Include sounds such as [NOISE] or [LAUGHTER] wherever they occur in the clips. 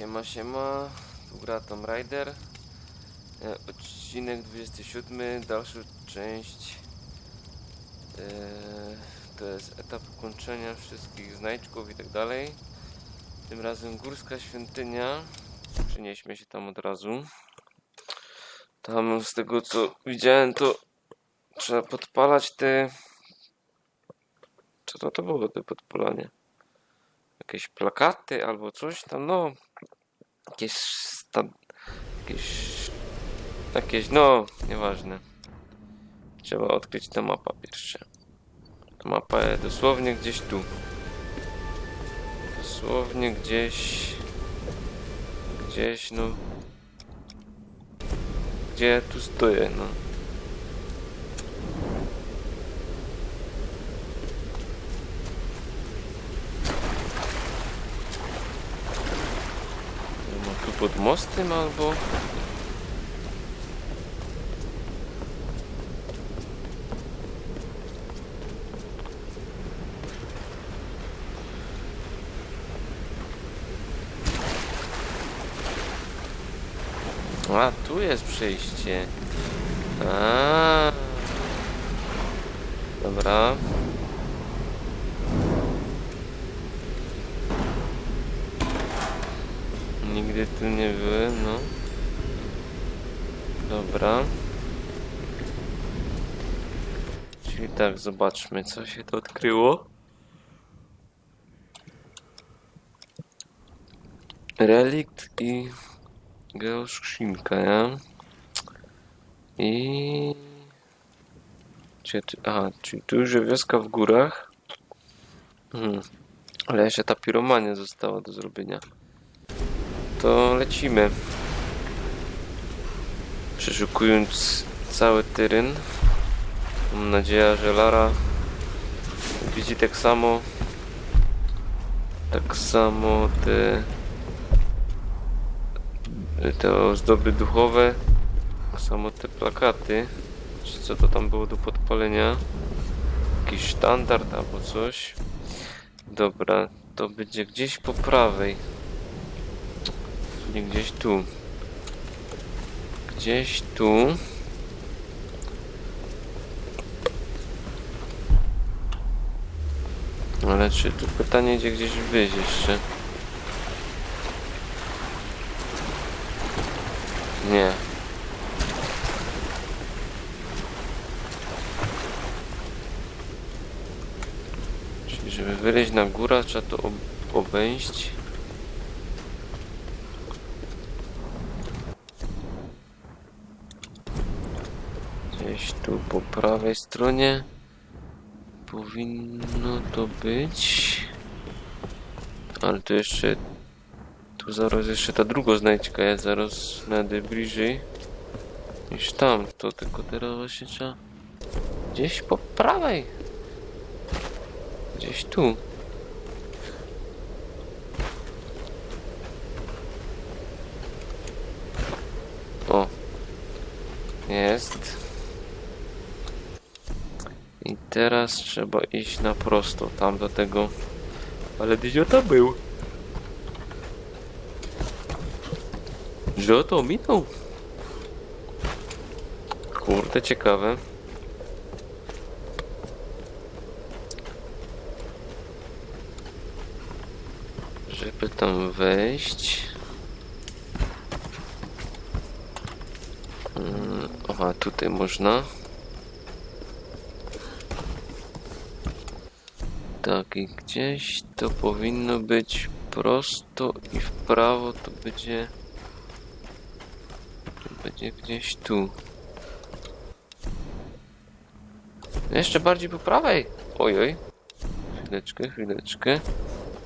Siema, siema. Tu gra Tom Rider. E, Odcinek 27, dalsza część. E, To jest etap ukończenia wszystkich znajdźków i tak dalej. Tym razem górska świątynia. Przenieśmy się tam od razu. Tam z tego co widziałem to trzeba podpalać te... Co to, to było te podpalanie? Jakieś plakaty albo coś tam, no jakieś sta... jakieś jakieś, no nieważne. Trzeba odkryć tę mapę pierwsze. Ta mapa jest dosłownie gdzieś tu. Dosłownie gdzieś gdzieś, no. Gdzie tu stoję, no No tu pod mostem albo... A, tu jest przejście. A. Dobra. Nigdy tu nie byłem, no. Dobra. Czyli tak, zobaczmy, co się to odkryło. Relikt i geoskrzynka, ja? I... Gdzie. Aha, czyli tu już wioska w górach. Hmm. Ale jeszcze ta piromania została do zrobienia to lecimy. Przeszukując cały teren. Mam nadzieję, że Lara widzi tak samo. Tak samo te te ozdoby duchowe. Tak samo te plakaty. Czy co to tam było do podpalenia? Jakiś standard albo coś. Dobra, to będzie gdzieś po prawej. Nie gdzieś tu. Gdzieś tu. Ale czy tu pytanie gdzie gdzieś wyjść jeszcze? Nie. Czyli żeby wyleźć na górę trzeba to ob obejść. Gdzieś tu po prawej stronie powinno to być. Ale to jeszcze. Tu zaraz jeszcze ta druga znajdźka jest, zaraz będę bliżej niż tam. To tylko teraz właśnie trzeba. Gdzieś po prawej. Gdzieś tu. O. Jest. I teraz trzeba iść na prosto, tam do tego... Ale gdzie to był? Że to minął? Kurde, ciekawe. Żeby tam wejść... Mm, Aha, tutaj można. I gdzieś to powinno być prosto i w prawo to będzie... To będzie gdzieś tu. Jeszcze bardziej po prawej! Ojoj. Chwileczkę, chwileczkę.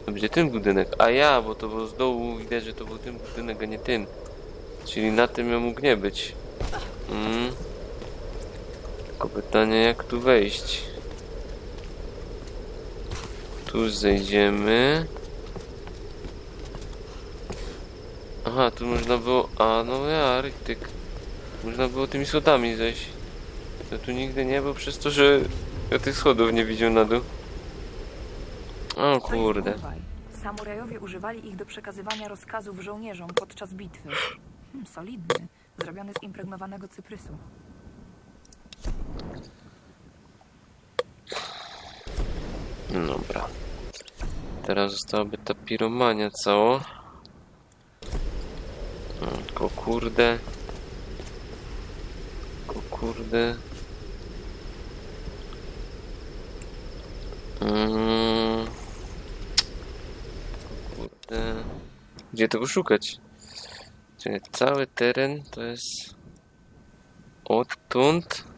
To będzie ten budynek. A ja, bo to było z dołu widać, że to był ten budynek, a nie ten. Czyli na tym ja mógł nie być. Mm. Tylko pytanie, jak tu wejść? Tu zejdziemy. Aha, tu można było... A, no ja, Artyk. Można było tymi schodami zejść. To tu nigdy nie było przez to, że ja tych schodów nie widział na dół. O kurde. Samurajowie używali ich do przekazywania rozkazów żołnierzom podczas bitwy. Hmm, solidny, zrobiony z impregnowanego cyprysu. Dobra. Teraz zostałaby ta piromania cała. No, kurde. Tylko kurde. Mm. Kurde. Gdzie tego szukać? Czyli cały teren to jest odtąd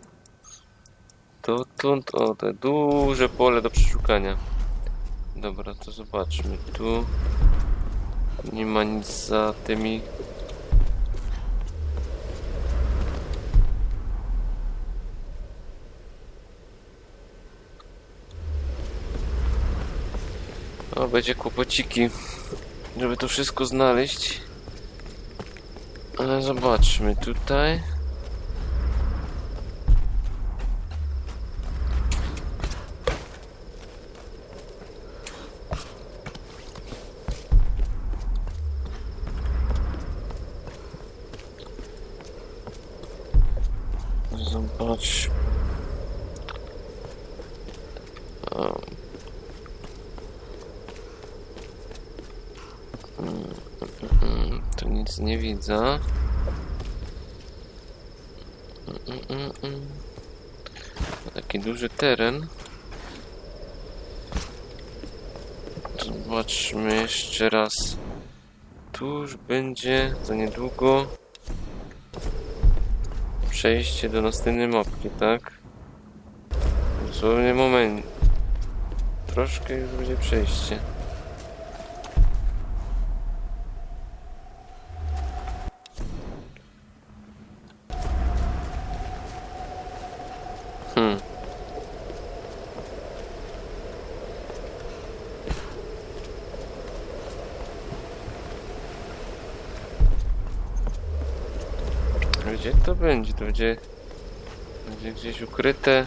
dotąd, o to duże pole do przeszukania. Dobra, to zobaczmy. Tu nie ma nic za tymi. O, będzie kłopociki, żeby to wszystko znaleźć. Ale zobaczmy tutaj. Zobacz. Nic nie widzę. Taki duży teren. Zobaczmy jeszcze raz. Tu będzie za niedługo przejście do następnej mapki, tak? Dosłownie moment. Troszkę już będzie przejście. Gdzie to będzie? To będzie, będzie gdzieś ukryte.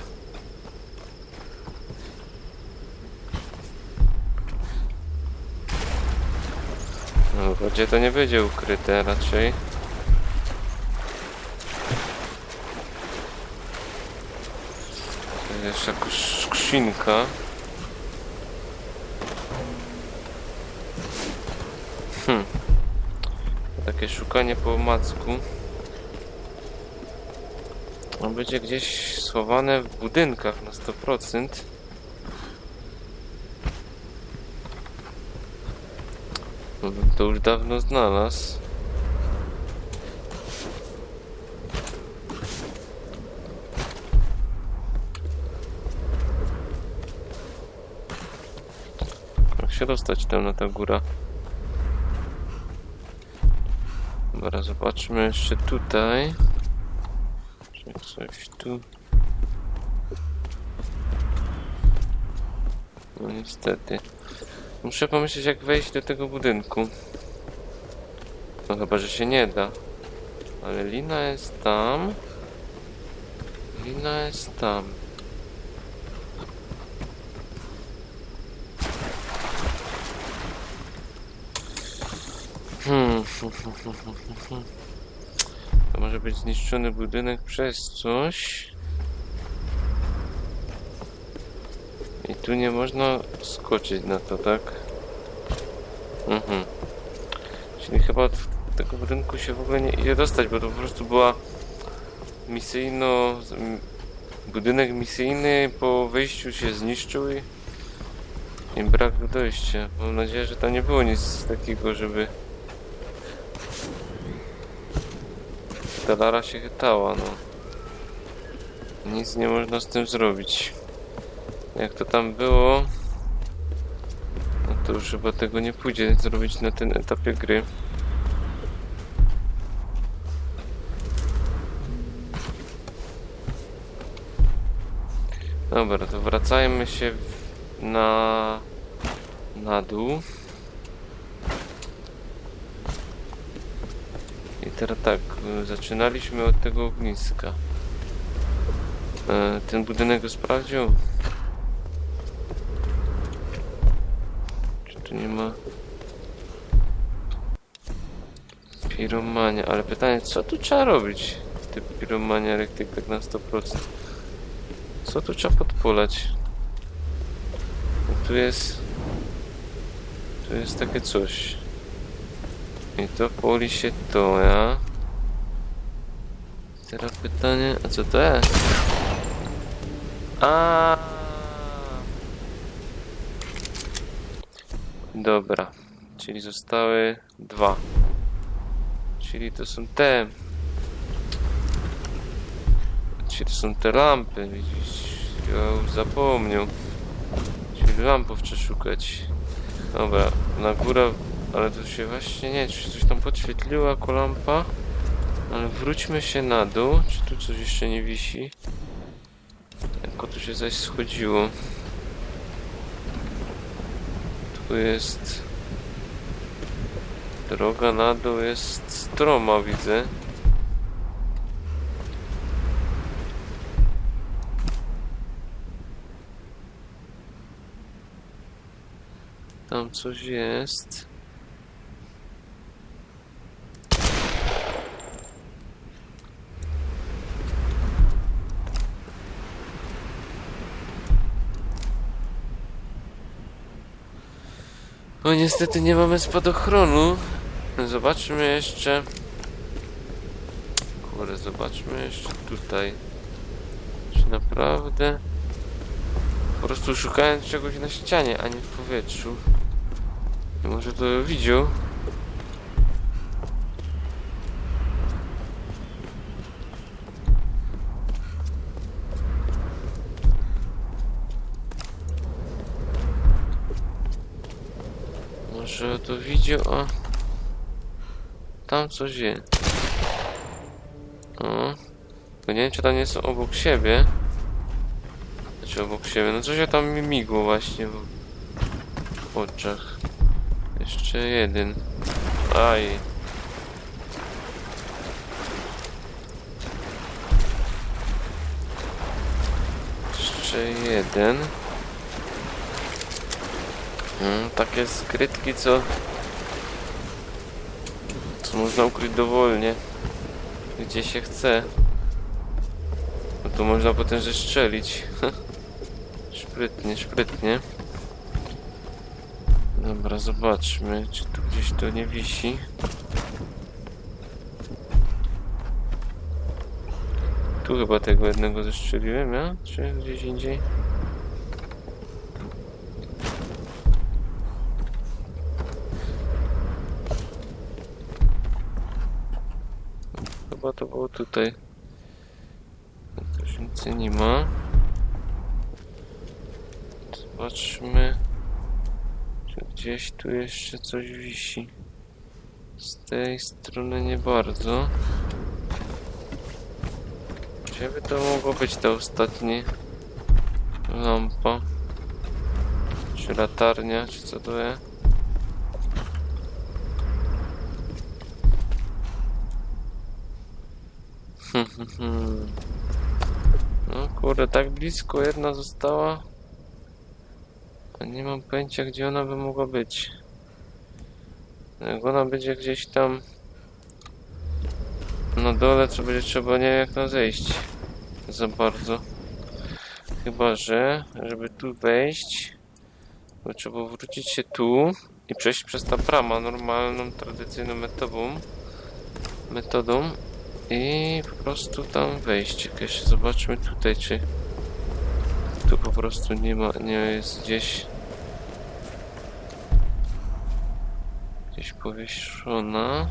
No, wodzie to nie będzie ukryte raczej. To jest jakaś skrzynka. Hmm. Takie szukanie po omacku. On będzie gdzieś schowane w budynkach na 100%. No bym to już dawno znalazł. Jak się dostać tam na tę górę? Dobra, zobaczmy jeszcze tutaj. Coś tu. No niestety. Muszę pomyśleć jak wejść do tego budynku. No chyba, że się nie da. Ale lina jest tam. Lina jest tam. Hmm. [LAUGHS] To może być zniszczony budynek przez coś. I tu nie można skoczyć na to, tak? Mhm. Czyli chyba od tego budynku się w ogóle nie idzie dostać, bo to po prostu była misyjno... Budynek misyjny po wyjściu się zniszczył i, i brak dojścia. Mam nadzieję, że tam nie było nic takiego, żeby ta się chytała, no. Nic nie można z tym zrobić. Jak to tam było, no to już chyba tego nie pójdzie zrobić na tym etapie gry. Dobra, to wracajmy się na na dół. I teraz tak, y, zaczynaliśmy od tego ogniska. E, Ten budynek sprawdził? Czy tu nie ma... Piromania, ale pytanie, co tu trzeba robić? Typ piromania elektryk tak na 100%. Co tu trzeba podpolać? No tu jest... Tu jest takie coś. I to poli się to, ja? Teraz pytanie, a co to jest? A. Dobra, czyli zostały dwa. Czyli to są te. Czyli to są te lampy, widzisz? Ja już zapomniał. Czyli lampów trzeba szukać. Dobra, na górę, ale to się właśnie nie, czy coś tam podświetliło jako lampa. Ale wróćmy się na dół. Czy tu coś jeszcze nie wisi? Jako tu się zaś schodziło. Tu jest... Droga na dół jest stroma, widzę. Tam coś jest. No niestety nie mamy spadochronu. Zobaczmy jeszcze. Kurde, zobaczmy jeszcze tutaj. Czy naprawdę. Po prostu szukałem czegoś na ścianie, a nie w powietrzu. I może to widział. Może to widział, a tam coś jest. O, to nie wiem, czy tam nie są obok siebie. Znaczy obok siebie, no coś ja tam mi migło właśnie w, w oczach. Jeszcze jeden. Aj. Jeszcze jeden. Mm, takie skrytki, co... Co można ukryć dowolnie. Gdzie się chce. No to można potem zestrzelić. szprytnie, [LAUGHS] szprytnie. Dobra, zobaczmy, czy tu gdzieś to nie wisi. Tu chyba tego jednego zestrzeliłem, ja? Czy gdzieś indziej? Chyba to było tutaj. Tu już nic nie ma. Zobaczmy. Czy gdzieś tu jeszcze coś wisi. Z tej strony nie bardzo. Gdzie by to mogło być ta ostatnia lampa? Czy latarnia, czy co to jest? No kurde, tak blisko jedna została. Nie mam pojęcia gdzie ona by mogła być. Jak ona będzie gdzieś tam na dole, to będzie trzeba nie jak tam zejść za bardzo. Chyba, że żeby tu wejść, to trzeba wrócić się tu i przejść przez ta brama normalną, tradycyjną metodą. Metodą i po prostu tam wejść. Jeszcze zobaczmy tutaj, czy tu po prostu nie ma, nie jest gdzieś gdzieś powieszona.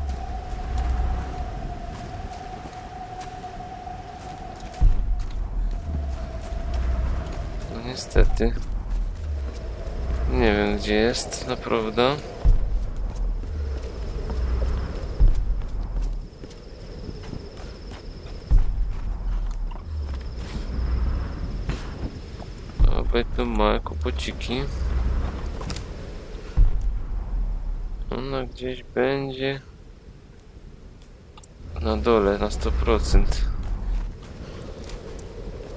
No niestety. Nie wiem gdzie jest, naprawdę. Tu małe kłopociki. Ona gdzieś będzie na dole na 100%.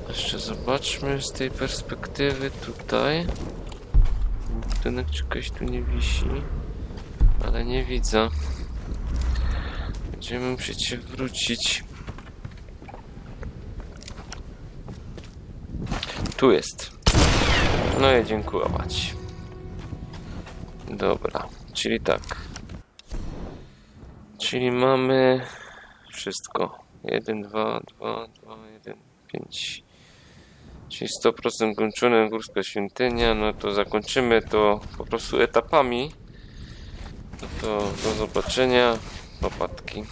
Jeszcze zobaczmy z tej perspektywy tutaj. budynek czy ktoś tu nie wisi. Ale nie widzę. Będziemy musieć się wrócić. Tu jest. No i dziękuję. Dobra, czyli tak. Czyli mamy wszystko. 1, 2, 2, 2, 1, 5. Czyli 100% kończone Górska Świątynia. No to zakończymy to po prostu etapami. No to do zobaczenia. Popatki.